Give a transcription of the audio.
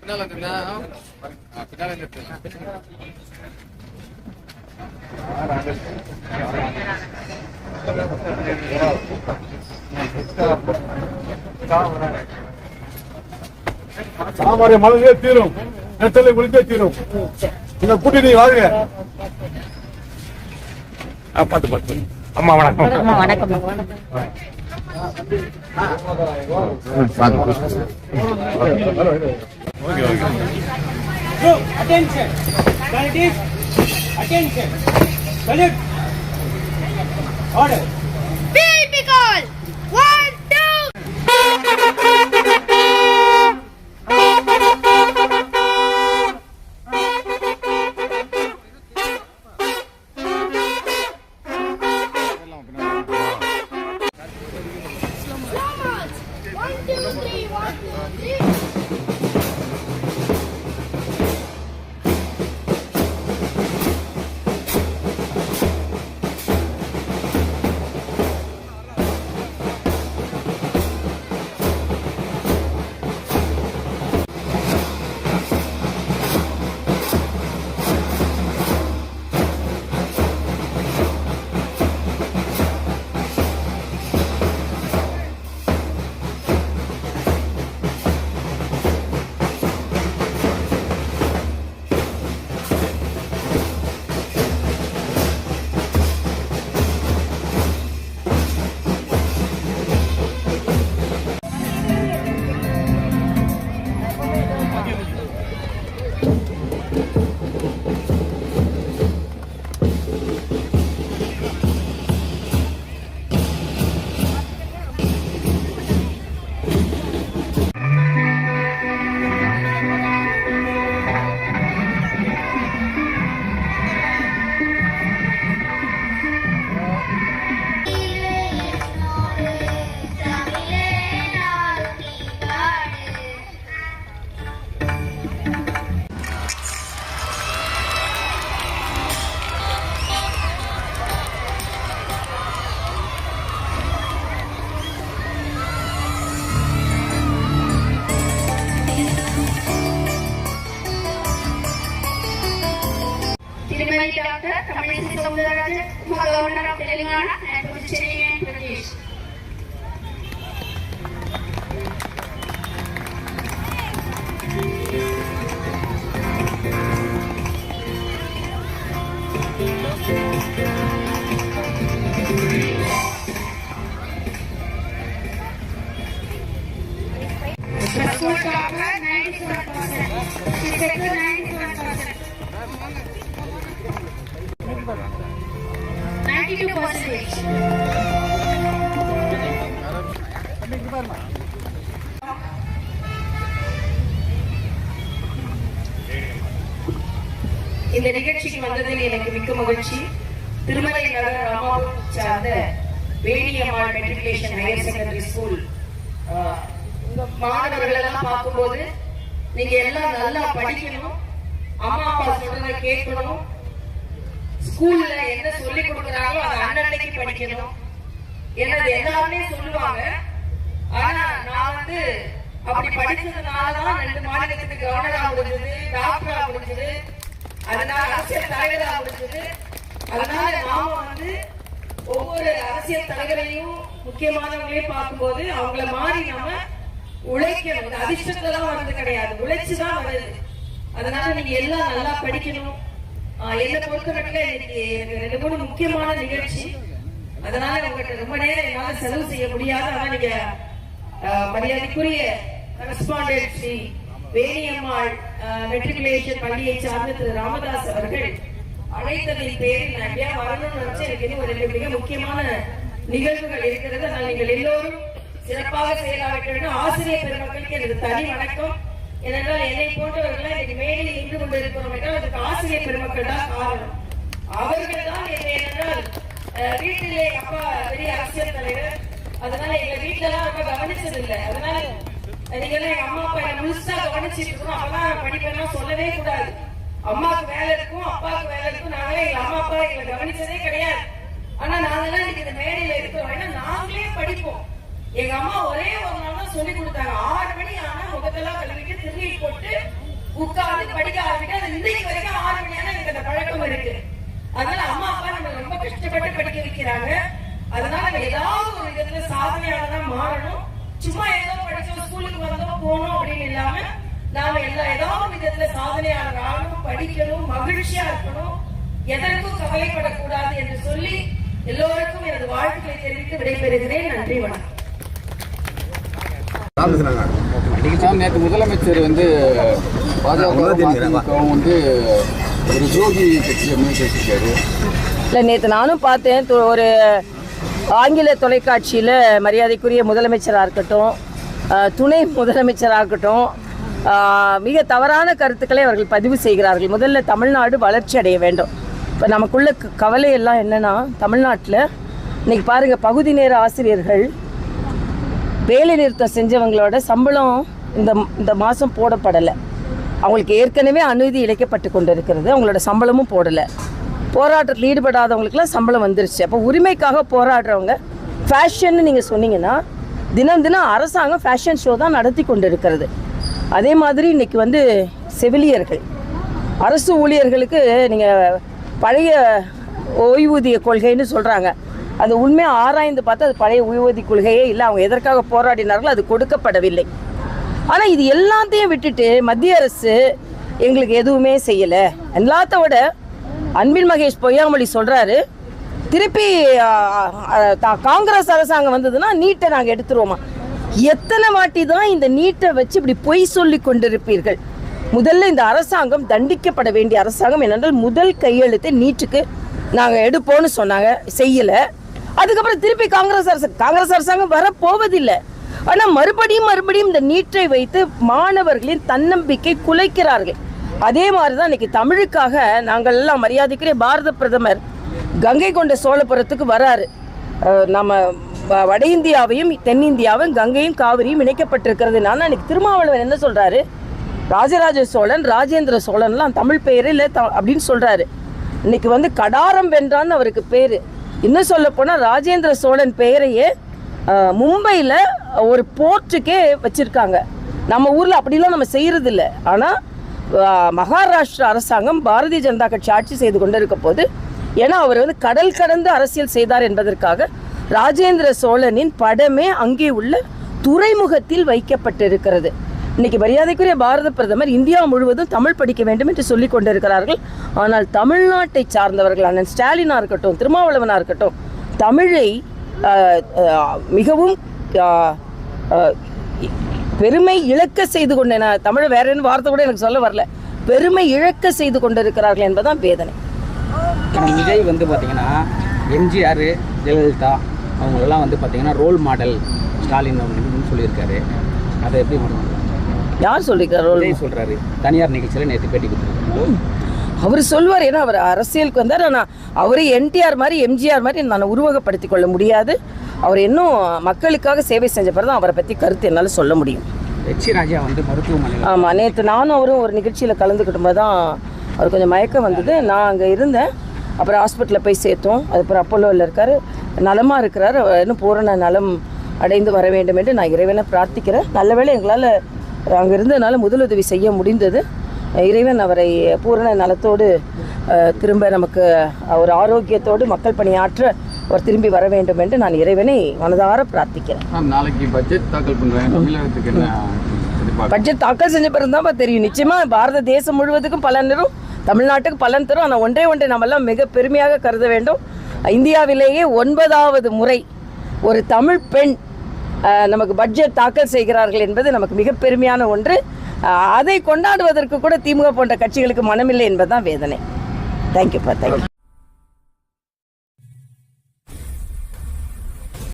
பின்னால இருக்குதா பின்னால சாமாரிய மழையே தீரும். நெத்தலை குளித்தே தீரும். இந்த கூட்டி நீ வாங்க பார்த்து பார்த்து. அம்மா வணக்கம். வணக்கம். Attention! That is attention! Salute! Order! Chilimani Doctor, Community Soundarajan, who are Governor of Telangana and Puducherry and Pradesh. School topper, 97%. She's second 91%. இந்த நிகழ்ச்சிக்கு வந்ததில் எனக்கு மிக்க மகிழ்ச்சி. திருமலை நகர் ராமாபுரம் சார்ந்த Veniammal matriculation higher secondary school. இந்த மாணவர்கள் எல்லாம் பார்க்கும்போது நீங்க எல்லாம் நல்லா படிக்கணும். அம்மா அப்பா சொல்றதை கேட்கணும். ஸ்கூல்ல என்ன சொல்லி கொடுக்குறாங்களோ அதை அன்னன்னைக்கு படிக்கணும். ஏன்னா எல்லாமே சொல்லுவாங்க. ஆனா நான் வந்து அப்படி படிச்சதுனாலதான் ரெண்டு மாநிலத்துக்கு கவர்னரா முடிஞ்சது டாக்டரா முடிஞ்சது. அதனால அரசியல் தலைவரா முடிஞ்சது. அதனால நாம வந்து ஒவ்வொரு அரசியல் தலைவரையும் முக்கியமானவங்களையும் பார்க்கும்போது அவங்கள மாறி நம்ம உழைக்கணும். அதிர்ஷ்டத்துல தான் வர்றது கிடையாது. உழைச்சுதான் வருது அதனால நீங்க எல்லாம் நல்லா படிக்கணும். என்னை பொறுத்தவரைக்கும் இன்னைக்கு எனக்கு ரெண்டு மூணு முக்கியமான நிகழ்ச்சி. அதனால உங்ககிட்ட ரொம்ப நேரம் என்னால செலவு செய்ய முடியாது. ஆனா நீங்க மரியாதைக்குரிய கரஸ்பாண்டன்ட் ஸ்ரீ வேணியம்மாள் மெட்ரிகுலேஷன் பள்ளியை சார்ந்த திரு ராமதாஸ் அவர்கள் அழைத்ததின் பேரில் நான் எப்படியா வரணும்னு நினைச்சு எனக்கு இன்னும் ரெண்டு மிக முக்கியமான நிகழ்வுகள் இருக்கிறது. ஆனால் நீங்கள் எல்லோரும் சிறப்பாக செயலாற்ற வேண்டும் ஆசிரியர் பெருமக்களுக்கு எனது தனி வணக்கம். ஏனென்றால் என்னை போன்றவர்கள் இன்னைக்கு மேடையில் நின்று கொண்டிருக்கிறோம் என்றால் அதுக்கு ஆசிரியர் பெருமக்கள் தான் காரணம். அவர்கள் தான் என்னை என்றால் வீட்டிலே அப்பா பெரிய அரசியல் தலைவர். அதனால எங்க வீட்டுல எல்லாம் ரொம்ப கவனிச்சது அதனால நீங்க எல்லாம் எங்க அம்மா அப்பா என்ன முழுசா கவனிச்சிட்டு இருக்கணும். அப்பதான் நான் சொல்லவே கூடாது. அம்மாவுக்கு வேலை இருக்கும் அப்பாவுக்கு வேலை இருக்கும். நாங்களே எங்க அம்மா அப்பா எங்களை கவனிச்சதே கிடையாது. ஆனா நாங்கெல்லாம் இன்னைக்கு இந்த மேடையில இருக்கிறோம். ஏன்னா நாங்களே படிப்போம். எங்க அம்மா ஒரே ஒரு நாள் தான் சொல்லி கொடுத்தாங்க ஆறு மணி ஆனா முகத்தெல்லாம் கழுவிட்டு திருநீர் போட்டு உட்கார்ந்து படிக்க ஆரம்பிக்க அது இன்னைக்கு வரைக்கும் ஆறு மணி எனக்கு அந்த பழக்கம் இருக்கு. அதனால அம்மா அப்பா நம்ம ரொம்ப கஷ்டப்பட்டு படிக்க வைக்கிறாங்க. அதனால நம்ம ஏதாவது ஒரு விதத்துல சாதனையாளரா மாறணும். சும்மா ஏதோ படிச்சோம் ஸ்கூலுக்கு வந்தோம் போனோம் அப்படின்னு இல்லாம நாம எல்லா ஏதாவது விதத்துல சாதனையாளர் ஆகணும் படிக்கணும் மகிழ்ச்சியா இருக்கணும். எதற்கும் கவலைப்படக்கூடாது என்று சொல்லி எல்லோருக்கும் எனது வாழ்த்துக்களை தெரிவித்து விடைபெறுகிறேன். நன்றி வணக்கம். நேற்று முதலமைச்சர் வந்து பாஜக வந்து ஒரு துரோகி கட்சி அப்படின்னு பேசியிருக்காரு இல்லை நேற்று நானும் பார்த்தேன். ஒரு ஆங்கில தொலைக்காட்சியில் மரியாதைக்குரிய முதலமைச்சராக இருக்கட்டும் துணை முதலமைச்சராக இருக்கட்டும் மிக தவறான கருத்துக்களை அவர்கள் பதிவு செய்கிறார்கள். முதல்ல தமிழ்நாடு வளர்ச்சி அடைய வேண்டும். இப்போ நமக்குள்ள க- கவலை எல்லாம் என்னன்னா தமிழ்நாட்டில் இன்னைக்கு பாருங்கள் பகுதி நேர ஆசிரியர்கள் வேலை நிறுத்தம் செஞ்சவங்களோட சம்பளம் இந்த இந்த மாதம் போடப்படலை. அவங்களுக்கு ஏற்கனவே அநீதி இழைக்கப்பட்டு கொண்டு இருக்கிறது அவங்களோட சம்பளமும் போடலை. போராட்டத்தில் ஈடுபடாதவங்களுக்குலாம் சம்பளம் வந்துருச்சு. அப்போ உரிமைக்காக போராடுறவங்க ஃபேஷன்னு நீங்கள் சொன்னீங்கன்னா தினம் தினம் அரசாங்கம் ஃபேஷன் ஷோ தான் நடத்தி கொண்டு இருக்கிறது அதே மாதிரி இன்னைக்கு வந்து செவிலியர்கள். அரசு ஊழியர்களுக்கு நீங்கள் பழைய ஓய்வூதிய கொள்கைன்னு சொல்கிறாங்க அது உண்மையாக ஆராய்ந்து பார்த்தா அது பழைய ஓய்வூதிய கொள்கையே இல்லை. அவங்க எதற்காக போராடினார்களோ அது கொடுக்கப்படவில்லை. ஆனால் இது எல்லாத்தையும் விட்டுட்டு மத்திய அரசு எங்களுக்கு எதுவுமே செய்யலை. எல்லாத்தோட அன்பின் மகேஷ் பொய்யாமொழி சொல்கிறாரு திருப்பி தா- காங்கிரஸ் அரசாங்கம் வந்ததுன்னா நீட்டை நாங்கள் எடுத்துருவோமா? எத்தனை வாட்டி தான் இந்த நீட்டை வச்சு இப்படி பொய் சொல்லி கொண்டிருப்பீர்கள்? முதல்ல இந்த அரசாங்கம் தண்டிக்கப்பட வேண்டிய அரசாங்கம் என்னென்றால் முதல் கையெழுத்தை நீட்டுக்கு நாங்கள் எடுப்போம்னு சொன்னாங்க செய்யலை. அதுக்கப்புறம் திருப்பி காங்கிரஸ் அரசு காங்கிரஸ் அரசாங்கம் வர போவதில்லை. ஆனால் மறுபடியும் மறுபடியும் இந்த நீட்டை வைத்து மாணவர்களின் தன்னம்பிக்கை குலைக்கிறார்கள். அதே மாதிரி தான் இன்னைக்கு தமிழுக்காக நாங்கள் எல்லாம் மரியாதைக்குரிய பாரத பிரதமர் கங்கை கொண்ட சோழபுரத்துக்கு வராரு. நம்ம வ- வட இந்தியாவையும் தென்னிந்தியாவும் கங்கையும் காவிரியும் இணைக்கப்பட்டிருக்கிறது. நான் அன்னைக்கு திருமாவளவன் என்ன சொல்கிறாரு ராஜராஜ சோழன் ராஜேந்திர சோழன்லாம் தமிழ் பெயர் இல்லை த அப்படின்னு சொல்கிறாரு இன்னைக்கு வந்து கடாரம் வென்றான்னு அவருக்கு பேர். இன்னும் சொல்ல போனால் ராஜேந்திர சோழன் பெயரையே மும்பையில் ஒரு போர்ட்டுக்கே வச்சிருக்காங்க. நம்ம ஊரில் அப்படிலாம் நம்ம செய்கிறது இல்லை ஆனால் மகாராஷ்டிரா அரசாங்கம் பாரதிய ஜனதா கட்சி ஆட்சி செய்து கொண்டிருக்க போது ஏன்னா அவர் வந்து கடல் கடந்து அரசியல் செய்தார் என்பதற்காக ராஜேந்திர சோழனின் படமே அங்கே உள்ள துறைமுகத்தில் வைக்கப்பட்டிருக்கிறது. இன்னைக்கு மரியாதைக்குரிய பாரத பிரதமர் இந்தியா முழுவதும் தமிழ் படிக்க வேண்டும் என்று சொல்லிக் கொண்டிருக்கிறார்கள். ஆனால் தமிழ்நாட்டை சார்ந்தவர்கள் அண்ணன் ஸ்டாலினா இருக்கட்டும் திருமாவளவனா இருக்கட்டும் தமிழை மிகவும் பெருமை இழக்க செய்து கொண்ட நான் தமிழ் வேற என்ன வார்த்தை கூட எனக்கு சொல்ல வரல. பெருமை இழக்க செய்து கொண்டிருக்கிறார்கள் என்பதுதான் வேதனை. விஜய் வந்து பார்த்தீங்கன்னா எம்ஜிஆர் ஜெயலலிதா அவங்களெல்லாம் வந்து பார்த்தீங்கன்னா ரோல் மாடல் ஸ்டாலின் அப்படின்னு சொல்லியிருக்காரு. அதை எப்படி பண்ணுவாங்க? யார் சொல்லிக்கிறார் விஜய் சொல்கிறாரு தனியார் நிகழ்ச்சியில் நேற்று பேட்டி கொடுத்துருக்காரு. அவர் சொல்வார் ஏன்னா அவர் அரசியலுக்கு வந்தார் ஆனால் அவரை என்டிஆர் மாதிரி எம்ஜிஆர் மாதிரி நான் உருவகப்படுத்திக் கொள்ள முடியாது. அவர் இன்னும் மக்களுக்காக சேவை செஞ்ச பிறகு தான் அவரை பற்றி கருத்து என்னால் சொல்ல முடியும். ராஜா வந்து மருத்துவமனையில் ஆமாம் நேற்று நானும் அவரும் ஒரு நிகழ்ச்சியில் கலந்துக்கிட்டும் போது தான் அவர் கொஞ்சம் மயக்கம் வந்தது. நான் அங்கே இருந்தேன். அப்புறம் ஹாஸ்பிட்டலில் போய் சேர்த்தோம். அதுக்கப்புறம் அப்போலோவில் இருக்கார். நலமாக இருக்கிறார். அவர் இன்னும் பூரண நலம் அடைந்து வர வேண்டும் என்று நான் இறைவனை பிரார்த்திக்கிறேன். நல்ல வேளை எங்களால் அங்கே இருந்ததுனால முதலுதவி செய்ய முடிந்தது. இறைவன் அவரை பூரண நலத்தோடு திரும்ப நமக்கு ஒரு ஆரோக்கியத்தோடு மக்கள் பணியாற்ற அவர் திரும்பி வர வேண்டும் என்று நான் இறைவனை மனதார பிரார்த்திக்கிறேன். நாளைக்கு பட்ஜெட் தாக்கல் பண்றேன். தமிழகத்துக்கு என்ன எதிர்பார்க்க பட்ஜெட் தாக்கல் செஞ்ச பிறகு தான் தெரியும். நிச்சயமா பாரத தேசம் முழுவதுக்கும் பலன் தரும். தமிழ்நாட்டுக்கு பலன் தரும். ஆனால் ஒன்றே ஒன்றை நம்மெல்லாம் மிக பெருமையாக கருத வேண்டும். இந்தியாவிலேயே ஒன்பதாவது முறை ஒரு தமிழ் பெண் நமக்கு பட்ஜெட் தாக்கல் செய்கிறார்கள் என்பது நமக்கு மிக பெருமையான ஒன்று. அதை கொண்டாடுவதற்கு கூட திமுக போன்ற கட்சிகளுக்கு மனமில்லை என்பதுதான் வேதனை. தேங்க்யூப்பா தேங்க்யூ